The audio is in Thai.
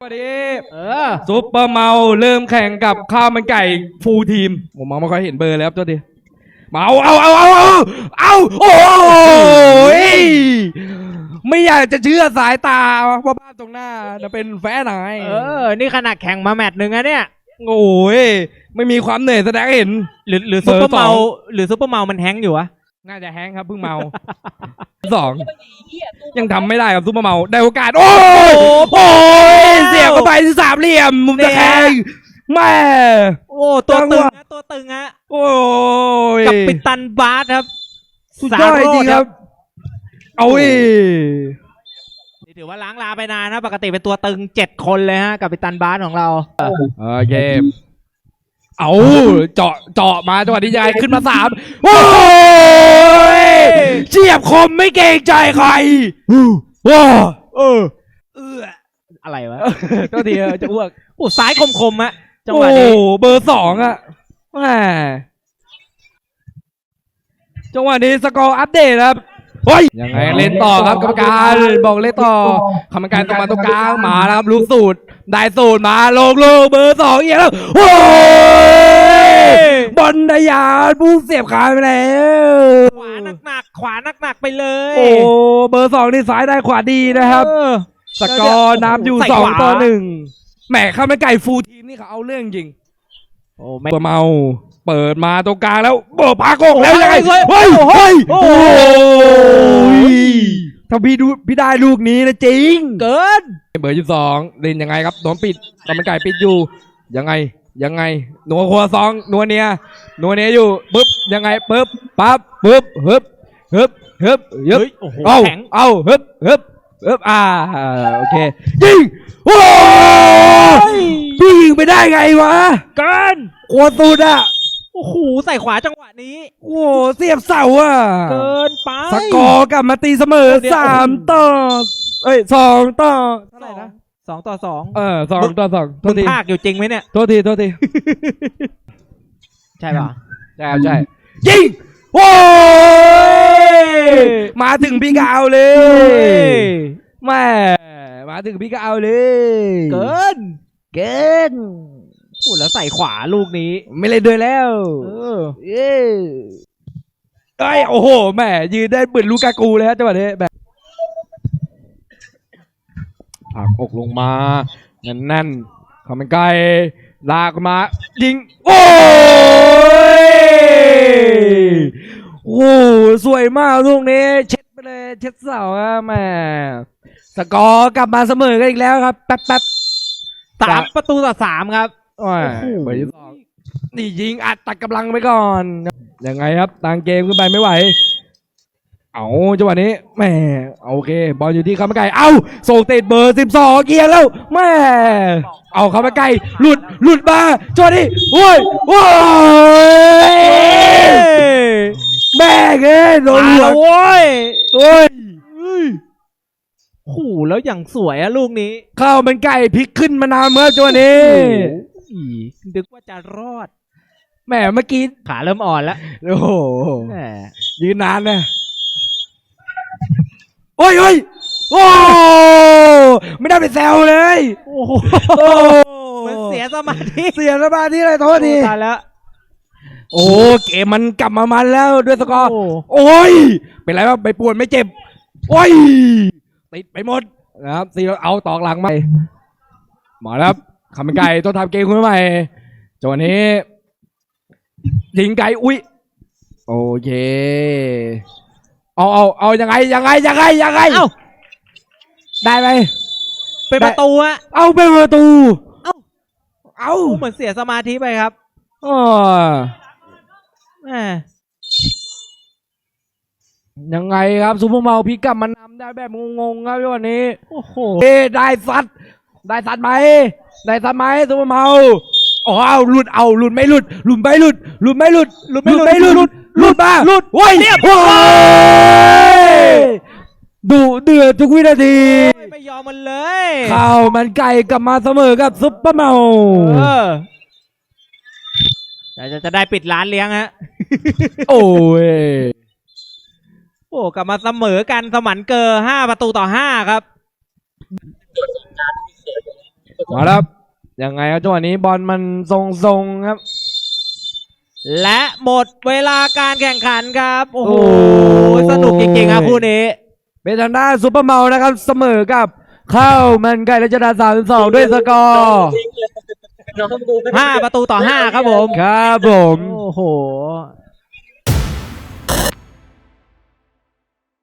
สวัสดีเออซุปเปอร์เมาเริ่มแข่งกับข้าวมันไก่ฟูลทีม ผมมองไม่ค่อยเห็นเบอร์แล้วตัวดีมาเอาเอาเอาเอาเอาเอาโอ้ยไม่อยากจะเชื่อสายตาว่าบ้านตรงหน้าจะเป็นแฟนไหนเออ นี่ขนาดแข่งมาแมตช์หนึ่งอะเนี่ยโอ้ยไม่มีความเหนื่อยแสดงให้เห็น หรือหรือเบซุอปร์เปอร์เมาสองหรือซุปเปอร์เมามันแฮงก์อยู่วะน่าจะแฮงค์ครับเพิ่งเมา สองยังทำไม่ได้กับซุปเปอร์เมาได้โอกาส โอ้ยโอ้ยเสียบเข้าไปที่สามเหลี่ยมมุมตะแคงแม่โอ้ตัวจังตึงหวะนะตัวตึงฮะโอ้ยกับปิตันบาสครับสุดยอดจริงครับ เอาอีนี่ถือว่าล้างลาไปนานนะ ปกติเป็นตัวตึงเจ็ดคนเลยฮะ กับปิตันบาสของเราโอเค เอาเจาะเจาะมาจังหวะนี้ยายขึ้นมาสามโอ้ยเฉียบคมไม่เกรงใจใครว้าเออเอื้ออะไรวะตัวทีจะอ้วกโอ้ซ้ายคมๆฮะจังหโอ้วะนี้เบอร์สองอะแหมจังหวะนี้สกอร์อัปเดตครับ เฮ้ยยังไงเล่นต่อครับกรรมการบอกเล่นต่อกรรมการตรงมาตรงกลางมาแล้วครับลูกสูตรได้สูตรมาลงลูกเบอร์สองเอียแล้วโอ้ยบอลได้ยาบุ้งเสียบขาไปแล้วขวาหนักๆขวาหนักๆไปเลยโอ้เบอร์สองนี่ซ้ายได้ขวาดีนะครับเออสกอร์นำอยู่ใส่สองขวาต่อหนึ่งแหมข้าวมันไก่ฟูลทีมนี่เขาเอาเรื่องจริงโอ้ไม่ตัวเมา เปิดมาตรงกลางแล้วโบพาโกงแล้วยังไงเฮ้เฮ้ยยเฮ้เฮ้ยยโอ้โอ้โหยถ้าพี่ดูพี่ได้ลูกนี้นะจริง เกินเบอร์ยี่สองเล่นยังไงครับโดนปิดกำมันไก่ปิดอยู่ยังไงยังไงหนัวครัวซองหนัวเนียหนัวเนียอยู่ปึ๊บยังไงปึ๊บปั๊บปึ๊บฮึบฮึบฮึบฮึบเฮ้ยโอ้โหเอาแข็งเอาฮึบฮึบฮึบอ่าโอเคยิงโอ้ยพี่ยิงไปได้ไงวะเกินโคตรสุดอะ โอ้โหใส่ขวาจังหวะนี้ โอ้เสียบเสาอะเกินไปสกอร์กลับมาตีเสมอเดี๋ยวสามต่อเอ้ยสองต่อเท่าไหร่นะสองต่อสองเออสองต่อสองโทมึษงทีภาคอยู่จริงไหมเนี่ย โทษทีโทษทีใช่ป่ะ ใช่ครับใช่ยิงโอ้ยมาถึงพี่ก็เอาเลยแม่มาถึงพี่ก็เอาเลยเกิน เกินโอ้แล้วใส่ขวาลูกนี้ ไม่เล่นด้วยแล้ว เออเอ้ยเอ้ยโอ้โหแหม่ยืนได้เปิดลูกากูเลยฮะจังหวะนี้แบบผลักอกลงมาแน่นๆเข้ามันใกล้ลากมายิง โอ้ยโอ้โหสวยมากลูกนี้ เช็ดไปเลยเช็ดเสาอะแหม่สกอร์กลับมาเสมอกันอีกแล้วครับ แป๊บแป๊บสามประตูต่อสามครับ โอ้ยโอ้โหเบอร์ที่สองนี่ยิงอัดตัดกำลังไปก่อนยังไงครับต่างเกมขึ้นไปไม่ไหว เอาจังหวะนี้แหม่โอเค บอลอยู่ที่คำไก่เอาส่งติดเบอร์สิบสองเกียร์แล้วแม่เอาคำไก่หลุดหลุดมาจังหวะนี้โอ้ยโอ้ยแม่งเอ้ยโดนมาหัวแล้วโว้ยโอ้ยโอ้โหแล้วอย่างสวยอะลูกนี้ข้าวมันไก่พลิกขึ้นมานานเมื่อจังหวะนี้ อีนึกว่าจะรอด แหมเมื่อกี้ขาเริ่มอ่อนแล้วโอ้โหแหมยืนนานนะโอ้ยโอ้ยโอ้ไม่ได้ไปแซวเลยโอ้โหโอ้มันเสียสมาธิเสียสมาธิเลยโทษทีตายแล้วโอ้เกมมันกลับมามันแล้วด้วยสกอร์โอ้โอ้ยเป็นไรวะไปปวดไม่เจ็บ โอ้ยติดไปหมดนะครับซีเอาตอกหลังมามาแล้ว ครับคำเป็นไก่ต้องทำเกมขึ้นมาใหม่จังหวะนี้ยิงไก่อุ้ยโอเค เอาเอาเอายังไงยังไงยังไงยังไงเอ้าได้ไหมเป็นประตูอะเอาเป็นประตู เอ้าเอาเหมือนเสียสมาธิไปครับอ๋อแหมยังไงครับซูเปอร์เมาส์พลิกกลับมานำได้แบบงงๆครับวันนี้ โอ้โหเอ๊ะได้ซัด ได้ซัดไหมได้ซัดไหมซูเปอร์เมาส์อ๋อเอาหลุดเอาหลุดไม่หลุดหลุดไม่หลุดหลุดไม่หลุดหลุดไม่หลุดไม่หลุดหลุดมาหลุดโอ้ยเรียบโอ้ยดุเดือดทุกวินาที ไม่ยอมมันเลยข้าวมันไก่กลับมาเสมอกับซุปเปอร์เมาส์เออจะจะจะได้ปิดร้านเลี้ยงฮะ โอ้ย โอ้กลับมาเสมอกันสมันเกอร์ห้าประตูต่อห้าครับ มาแล้วครับยังไงครับจังหวะนี้บอลมันทรงๆครับ และหมดเวลาการแข่งขันครับ โอ้โห โอ้ย สนุกจริงๆครับคู่นี้ เป็นทางด้านซูเปอร์เมานะครับ เสมอกับข้าวมันไก่และจนาสามสองด้วยสกอร์ห้าประตูต่อห้าครับผม ครับผม โอ้โห